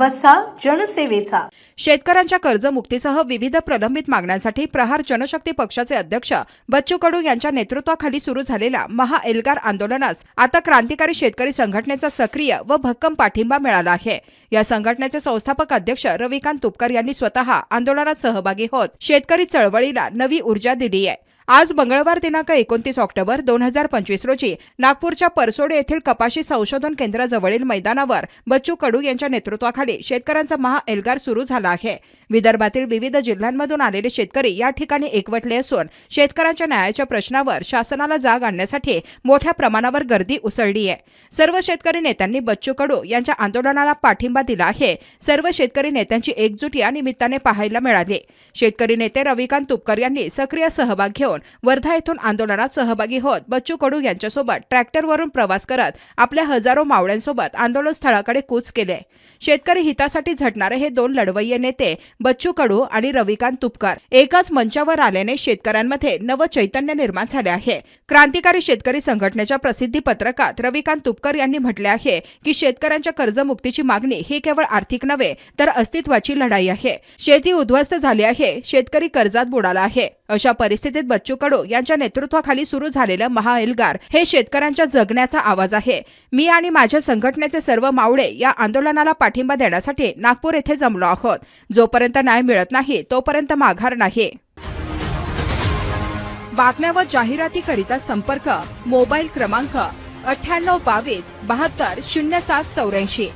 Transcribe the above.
वसा जनसेवेचा. शेतकऱ्यांच्या कर्जमुक्तीसह विविध प्रलंबित मागण्यांसाठी प्रहार जनशक्ती पक्षाचे अध्यक्ष बच्चू कडू यांच्या नेतृत्वाखाली सुरू झालेल्या महा एल्गार आंदोलनास आता क्रांतिकारी शेतकरी संघटनेचा सक्रिय व भक्कम पाठिंबा मिळाला आहे. या संघटनेचे संस्थापक अध्यक्ष रविकांत तुपकर यांनी स्वतः आंदोलनात सहभागी होत शेतकरी चळवळीला नवी ऊर्जा दिली आहे आज मंगळवार दिनांक एकोणतीस ऑक्टोबर दोन हजार पंचवीस रोजी नागपूरच्या परसोडे येथील कपाशी संशोधन केंद्राजवळील मैदानावर बच्चू कडू यांच्या नेतृत्वाखाली शेतकऱ्यांचा महा एल्गार सुरू झाला आहे. विदर्भातील विविध जिल्ह्यांमधून आलेले शेतकरी या ठिकाणी एकवटले असून शेतकऱ्यांच्या न्यायाच्या प्रश्नावर शासनाला जाग आणण्यासाठी मोठ्या प्रमाणावर गर्दी उसळली आहे. सर्व शेतकरी नेत्यांनी बच्चू कडू यांच्या आंदोलनाला पाठिंबा दिला आहे. सर्व शेतकरी नेत्यांची एकजूट या निमित्ताने पाहायला मिळाली. शेतकरी नेते रविकांत तुपकर यांनी सक्रिय सहभाग घेऊन वर्धा येथून आंदोलनात सहभागी होत बच्चू कडू यांच्यासोबत ट्रॅक्टरवरून प्रवास करत आपल्या हजारो मावळ्यांसोबत आंदोलन स्थळाकडे कूच केले. शेतकरी हितासाठी झटणारे हे दोन लढवय्ये नेते बच्चू कडू आणि रविकांत तुपकर. एकाच मंचावर आल्याने शेतकऱ्यांमध्ये नव चैतन्य निर्माण झाले आहे. क्रांतिकारी शेतकरी संघटनेच्या प्रसिद्धी पत्रकात रविकांत तुपकर यांनी म्हटले आहे की शेतकऱ्यांच्या कर्जमुक्तीची मागणी ही केवळ आर्थिक नव्हे तर अस्तित्वाची लढाई आहे. शेती उद्ध्वस्त झाली आहे शेतकरी कर्जात बुडाला आहे. अशा परिस्थितीत बच्चू कडू यांच्या नेतृत्वाखाली सुरू झालेलं महाएल्गार हे शेतकऱ्यांच्या जगण्याचा आवाज आहे. मी आणि माझ्या संघटनेचे सर्व मावळे या आंदोलनाला पाठिंबा देण्यासाठी नागपूर येथे जमलो आहोत. जोपर्यंत न्याय मिळत नाही तोपर्यंत माघार नाही. बातम्या व जाहिरातीकरिता संपर्क मोबाईल क्रमांक अठ्ठ्याण्णव बावीस बहात्तर शून्य सात चौऱ्याऐंशी.